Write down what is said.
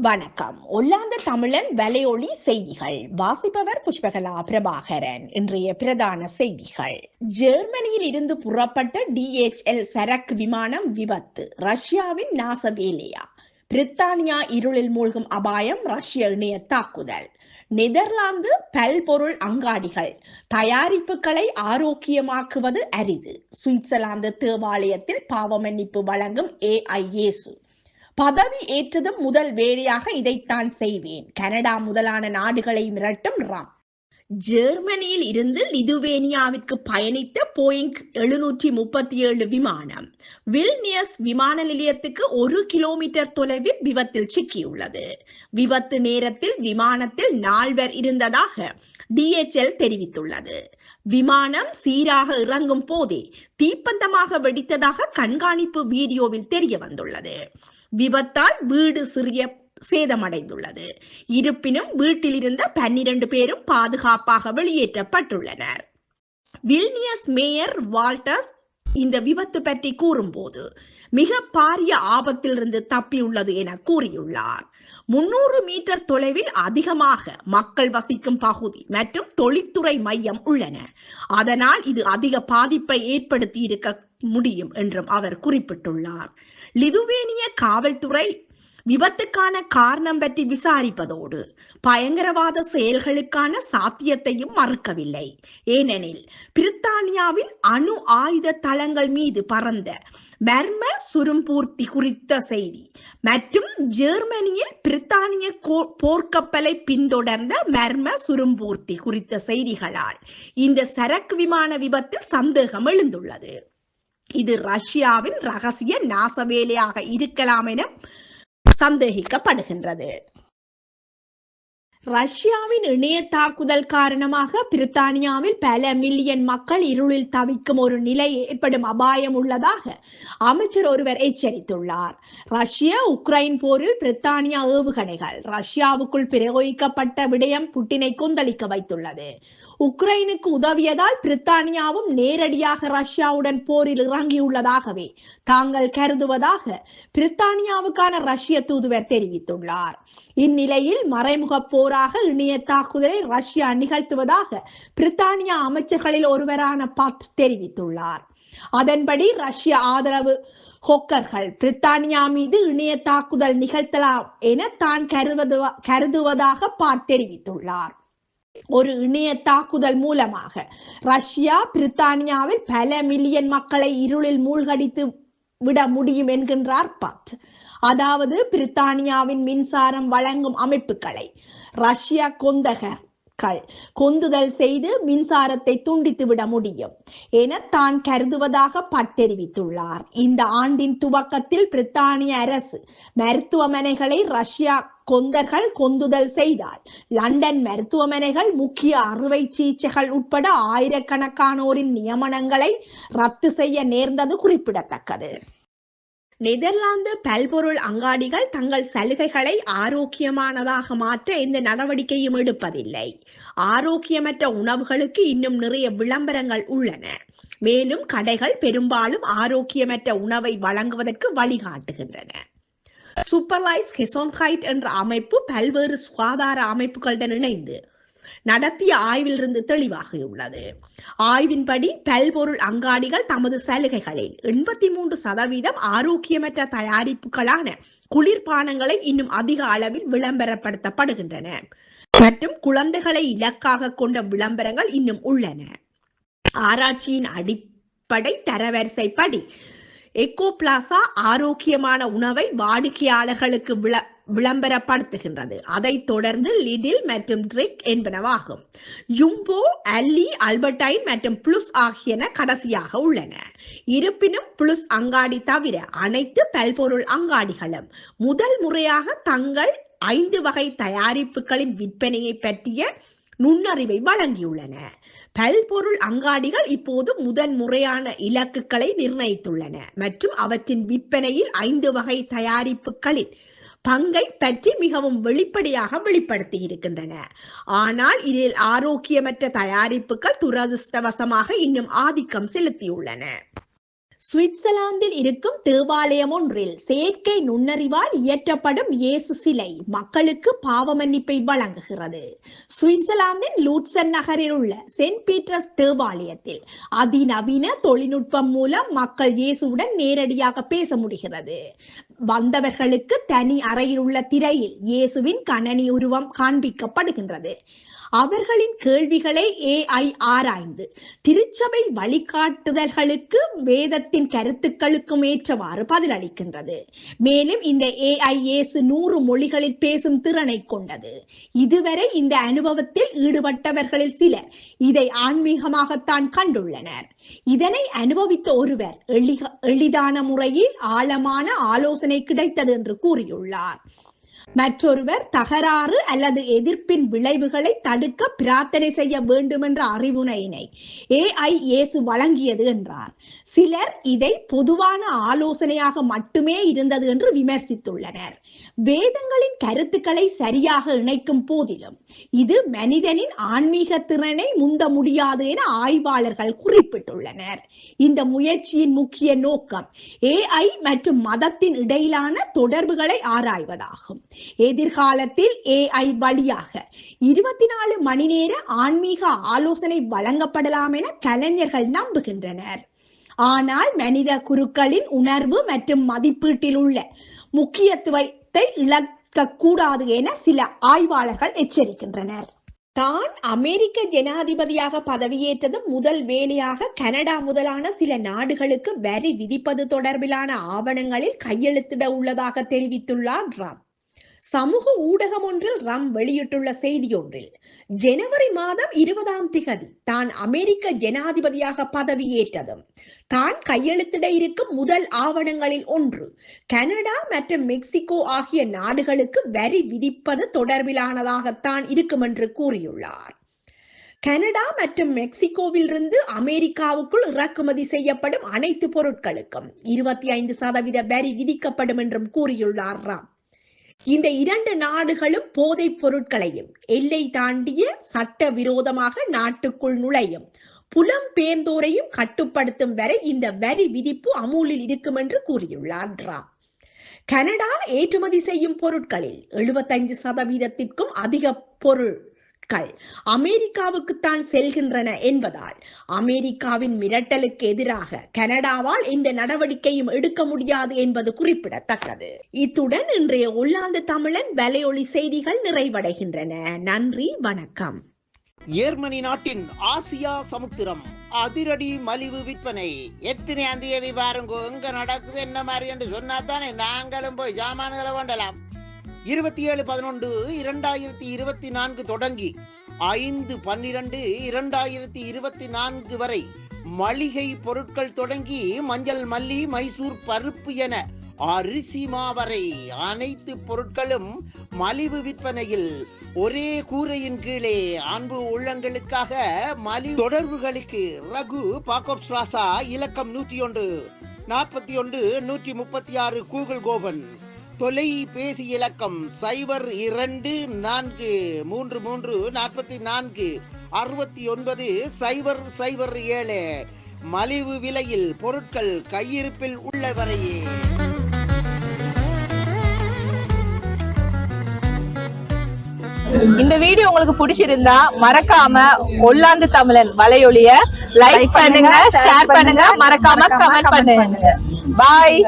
வணக்கம். ஒல்லாந்த தமிழன் வலையொலி செய்திகள். வாசிப்பவர் புஷ்பகலா பிரபாகரன். இன்றைய பிரதான செய்திகள். ஜெர்மனியில் இருந்து புறப்பட்ட டிஎச்எல் சரக்கு விமானம் விபத்து. ரஷ்யாவின் நாசவேலியா. பிரித்தானியா இருளில் மூழ்கும் அபாயம் ரஷ்ய இணைய தாக்குதல். நெதர்லாந்து பல்பொருள் அங்காடிகள். தயாரிப்புகளை ஆரோக்கியமாக்குவது அரிது. சுவிட்சர்லாந்து தேவாலயத்தில் பாவமன்னிப்பு வழங்கும் ஏஐஏசு பதவி ஏற்றதும் முதல் வேலையாக இதைத்தான் செய்வேன். கனடா முதலான நாடுகளை மிரட்டும் ராம். ஜெர்மனியில் இருந்து லிதுவேனியாவிற்கு பயணித்த போயிங் எழுநூற்றி முப்பத்தி ஏழு விமானம் வில்னியஸ் விமான நிலையத்துக்கு ஒரு கிலோமீட்டர் தொலைவில் விபத்தில் சிக்கியுள்ளது. விபத்து நேரத்தில் விமானத்தில் நால்வர் இருந்ததாக டிஎச்எல் தெரிவித்துள்ளது. விமானம் சீராக இறங்கும் போதே தீப்பந்தமாக வெடித்ததாக கண்காணிப்பு வீடியோவில் தெரிய வந்துள்ளது விபத்தால் வீடு சிறிய சேதமடைந்துள்ளது. இருப்பினும் வீட்டில் இருந்த பன்னிரண்டு பேரும் பாதுகாப்பாக வெளியேற்றப்பட்டுள்ளனர். வில்னியஸ் மேயர் வால்டர்ஸ் இந்த விபத்து பற்றி கூறும்போது மிக பாரிய ஆபத்திலிருந்து தப்பியுள்ளது என கூறியுள்ளார். முன்னூறு மீட்டர் தொலைவில் அதிகமாக மக்கள் வசிக்கும் பகுதி மற்றும் தொழில்துறை மையம் உள்ளன. அதனால் இது அதிக பாதிப்பை ஏற்படுத்தி இருக்க முடியும் என்றும் அவர் குறிப்பிட்டுள்ளார். லிதுவேனிய காவல்துறை விபத்துக்கான காரணம் பற்றி விசாரிப்பதோடு பயங்கரவாத செயல்களுக்கான சாத்தியத்தையும் மறுக்கவில்லை. ஏனெனில் பிரித்தானியாவின் அணு ஆயுத தளங்கள் மீது பறந்த மர்ம சுரும்பூர்த்தி குறித்த செய்தி மற்றும் ஜெர்மனியில் பிரித்தானிய போர்க்கப்பலை பின்தொடர்ந்த மர்ம சுரும்பூர்த்தி குறித்த செய்திகளால் இந்த சரக்கு விமான விபத்தில் சந்தேகம் எழுந்துள்ளது. இது ரஷ்யாவின் ரகசிய நாசவேலையாக இருக்கலாம் என சந்தேகிக்கப்படுகின்றது. ரஷ்யாவின் இணைய தாக்குதல் காரணமாக பிரித்தானியாவில் பல மில்லியன் மக்கள் இருளில் தவிக்கும் ஒரு நிலை ஏற்படும் அபாயம் உள்ளதாக அமைச்சர் ஒருவர் எச்சரித்துள்ளார். ரஷ்ய உக்ரைன் போரில் பிரித்தானியா ஏவுகணைகள் ரஷ்யாவுக்குள் பிரயோகிக்கப்பட்ட விடயம் புட்டினை கொந்தளிக்க வைத்துள்ளது. உக்ரைனுக்கு உதவியதால் பிரித்தானியாவும் நேரடியாக ரஷ்யாவுடன் போரில் இறங்கியுள்ளதாகவே தாங்கள் கருதுவதாக பிரித்தானியாவுக்கான ரஷ்ய தூதுவர் தெரிவித்துள்ளார். இந்நிலையில் மறைமுக போரா எதிராக இணைய தாக்குதலை ரஷ்யா நிகழ்த்துவதாக பிரித்தானியா அமைச்சர்களில் ஒருவரான பாத் தெரிவித்துள்ளார். அதன்படி ரஷ்ய ஆதரவு ஹோக்கர்கள் பிரித்தானியா மீது இணைய தாக்குதல் நிகழ்த்தலாம் என தான் கருவது கருதுவதாக பாட் தெரிவித்துள்ளார். ஒரு இணைய தாக்குதல் மூலமாக ரஷ்யா பிரித்தானியாவில் பல மில்லியன் மக்களை இருளில் மூழ்கடித்து விட முடியும் என்கின்றார் பாட் அதாவது பிரித்தானியாவின் மின்சாரம் வழங்கும் அமைப்புகளை. ரஷ்யா கொந்தகர்கள் கொந்துதல் செய்து மின்சாரத்தை துண்டித்து விட முடியும் என தான் கருதுவதாக பட் தெரிவித்துள்ளார். இந்த ஆண்டின் துவக்கத்தில் பிரித்தானிய அரசு மருத்துவமனைகளை ரஷ்யா கொந்தர்கள் கொந்துதல் செய்தால் லண்டன் மருத்துவமனைகள் முக்கிய அறுவை சிகிச்சைகள் உட்பட ஆயிரக்கணக்கானோரின் நியமனங்களை ரத்து செய்ய நேர்ந்தது குறிப்பிடத்தக்கது. நெதர்லாந்து பல்பொருள் அங்காடிகள் தங்கள் சலுகைகளை ஆரோக்கியமானதாக மாற்ற எந்த நடவடிக்கையும் எடுப்பதில்லை. ஆரோக்கியமற்ற உணவுகளுக்கு இன்னும் நிறைய விளம்பரங்கள் உள்ளன. மேலும் கடைகள் பெரும்பாலும் ஆரோக்கியமற்ற உணவை வழங்குவதற்கு வழிகாட்டுகின்றன. சூப்பர்லைஸ் கெசோன்ஹைட் என்ற அமைப்பு பல்வேறு சுகாதார அமைப்புகளுடன் இணைந்து நடத்திய ஆய்விலிருந்து தெளிவாகியுள்ளது. ஆய்வின்படி பல்பொருள் அங்காடிகள் தமது சலுகைகளில் எண்பத்தி மூன்று சதவீதம் ஆரோக்கியமற்ற தயாரிப்புகளான குளிர்பானங்களை இன்னும் அதிக அளவில் விளம்பரப்படுத்தப்படுகின்றன. மற்றும் குழந்தைகளை இலக்காக கொண்ட விளம்பரங்கள் இன்னும் உள்ளன. ஆராய்ச்சியின் அடிப்படை தரவரிசைப்படி எக்கோ பிளாசா ஆரோக்கியமான உணவை வாடிக்கையாளர்களுக்கு விள விளம்பரப்படுத்துகின்றது. அதைத் தொடர்ந்து லிடில் மற்றும் ட்ரிக் என்பனவாகும். யும்போ அல்லி அல்பர்டைன் மற்றும் புளுஸ் ஆகியன கடைசியாக உள்ளன. இருப்பினும் புளுஸ் அங்காடி தவிர அனைத்து பல்பொருள் அங்காடிகளும் முதல் முறையாக தங்கள் ஐந்து வகை தயாரிப்புகளின் விற்பனையை பற்றிய நுண்ணறிவை வழங்கியுள்ளன. பல்பொருள் அங்காடிகள் இப்போது முதன் முறையான இலக்குகளை நிர்ணயித்துள்ளன மற்றும் அவற்றின் விற்பனையில் ஐந்து வகை தயாரிப்புகளின் பங்கை பற்றி மிகவும் வெளிப்படையாக வெளிப்படுத்தி இருக்கின்றன. ஆனால் இதில் ஆரோக்கியமற்ற தயாரிப்புகள் துரதிருஷ்டவசமாக இன்னும் ஆதிக்கம் செலுத்தியுள்ளன. சுவிட்சர்லாந்தில் இருக்கும் தேவாலயம் ஒன்றில் செயற்கை நுண்ணறிவால் இயற்றப்படும் இயேசு சிலை மக்களுக்கு பாவமன்னிப்பை வழங்குகிறது. சுவிட்சர்லாந்தின் லூட்சன் நகரில் உள்ள சென்ட் பீட்டர்ஸ் தேவாலயத்தில் அதிநவீன தொழில்நுட்பம் மூலம் மக்கள் இயேசுவுடன் நேரடியாக பேச முடிகிறது. வந்தவர்களுக்கு தனி அறையில் உள்ள திரையில் இயேசுவின் கணனி உருவம் காண்பிக்கப்படுகின்றது. அவர்களின் கேள்விகளை ஏஐ ஆராய்ந்து திருச்சபை வழிகாட்டுதல்களுக்கு வேதத்தின் கருத்துக்களுக்கும் ஏற்றவாறு பதிலளிக்கின்றது. மேலும் இந்த ஏஐ ஏசு நூறு மொழிகளில் பேசும் திறனை கொண்டது. இதுவரை இந்த அனுபவத்தில் ஈடுபட்டவர்களில் சிலர் இதை ஆன்மீகமாகத்தான் கண்டுள்ளனர். இதனை அனுபவித்த ஒருவர் எளிதான முறையில் ஆழமான ஆலோசனை கிடைத்தது என்று கூறியுள்ளார். மற்றொருவர் தகராறு அல்லது எதிர்ப்பின் விளைவுகளை தடுக்க பிரார்த்தனை செய்ய வேண்டும் என்ற அறிவுரையினை ஏஐ இயேசு வழங்கியது என்றார். சிலர் இதை பொதுவான ஆலோசனையாக மட்டுமே இருந்தது என்று விமர்சித்துள்ளனர். வேதங்களின் கருத்துக்களை சரியாக இணைக்கும் போதிலும் இது மனிதனின் ஆன்மீக திறனை முந்த முடியாது என ஆய்வாளர்கள் குறிப்பிட்டுள்ளனர். இந்த முயற்சியின் முக்கிய நோக்கம் ஏஐ மற்றும் மதத்தின் இடையிலான தொடர்புகளை ஆராய்வதாகும். எதிர்காலத்தில் ஏஐ வழியாக இருபத்தி நாலு மணி நேர ஆன்மீக ஆலோசனை வழங்கப்படலாம் என கலைஞர்கள் நம்புகின்றனர். ஆனால் மனித குருக்களின் உணர்வு மற்றும் மதிப்பீட்டில் உள்ள முக்கியத்துவத்தை இழக்கக்கூடாது என சில ஆய்வாளர்கள் எச்சரிக்கின்றனர். தான் அமெரிக்க ஜனாதிபதியாக பதவியேற்றதும் முதல் வேலையாக கனடா முதலான சில நாடுகளுக்கு வரி விதிப்பது தொடர்பிலான ஆவணங்களில் கையெழுத்திட உள்ளதாக தெரிவித்துள்ளார் ட்ரம்ப். சமூக ஊடகம் ஒன்றில் ரம் வெளியிட்டுள்ள செய்தி ஒன்றில் ஜனவரி மாதம் இருபதாம் திகதி தான் அமெரிக்க ஜனாதிபதியாக பதவியேற்றதும் தான் கையெழுத்திட இருக்கும் முதல் ஆவணங்களில் ஒன்று. கனடா மற்றும் மெக்சிகோ ஆகிய நாடுகளுக்கு வரி விதிப்பது தொடர்பிலானதாகத்தான் இருக்கும் என்று கூறியுள்ளார். கனடா மற்றும் மெக்சிகோவிலிருந்து அமெரிக்காவுக்குள் இறக்குமதி செய்யப்படும் அனைத்து பொருட்களுக்கும் இருபத்தி ஐந்து சதவீத வரி விதிக்கப்படும் என்றும் கூறியுள்ளார் ராம். இந்த இரண்டு நாடுகளும் போதைப் பொருட்களையும் எல்லை தாண்டிய சட்ட விரோதமாக நாட்டுக்குள் நுழையும். புலம் பேர்ந்தோரையும் கட்டுப்படுத்தும் வரை இந்த வரி விதிப்பு அமூலில் இருக்கும் என்று கூறியுள்ளார் ட்ரா. கனடா ஏற்றுமதி செய்யும் பொருட்களில் எழுபத்தைந்து சதவீதத்திற்கும் அதிக பொருள் பொருட்கள் அமெரிக்காவுக்குத்தான் செல்கின்றன என்பதால் அமெரிக்காவின் மிரட்டலுக்கு எதிராக கனடாவால் இந்த நடவடிக்கையும் எடுக்க முடியாது என்பது குறிப்பிடத்தக்கது. இத்துடன் இன்றைய உள்ளாந்து தமிழன் வலையொலி செய்திகள் நிறைவடைகின்றன. நன்றி வணக்கம். ஜெர்மனி நாட்டின் ஆசியா சமுத்திரம் அதிரடி மலிவு விற்பனை. எத்தனை தேதி பாருங்க எங்க நடக்குது என்ன மாதிரி என்று சொன்னா தானே நாங்களும் போய் ஜாமான்களை கொண்டலாம். இருபத்தி ஏழு பதினொன்று இரண்டாயிரத்தி இருபத்தி நான்கு தொடங்கி ஐந்து பன்னிரண்டு இரண்டாயிரத்தி இருபத்தி நான்கு வரை மளிகை பொருட்கள் தொடங்கி மஞ்சள் மல்லி மைசூர் பருப்பு என அரிசி மாவரை அனைத்து பொருட்களும் மலிவு விற்பனையில் ஒரே கூரையின் கீழே அன்பு உள்ளங்களுக்காக மலி தொடர்புகளுக்கு ரகு பாக்கோப் ஸ்ராசா இலக்கம் நூற்றி ஒன்று நாற்பத்தி ஒன்று நூற்றி முப்பத்தி ஆறு கூகுள் கோபன். தொலைபேசி இலக்கம் சைபர் இரண்டு நான்கு மூன்று மூன்று நாற்பத்தி நான்கு அறுபத்தி ஒன்பது சைபர் சைபர் ஏழு. மலிவு விலையில் பொருட்கள் கையிருப்பில் உள்ளவரையே. இந்த வீடியோ உங்களுக்கு பிடிச்சிருந்தா மறக்காம ஒல்லாந்து தமிழன் வலையொலிய லைக் பண்ணுங்க ஷேர் பண்ணுங்க மறக்காம கமெண்ட் பண்ணுங்க. பாய்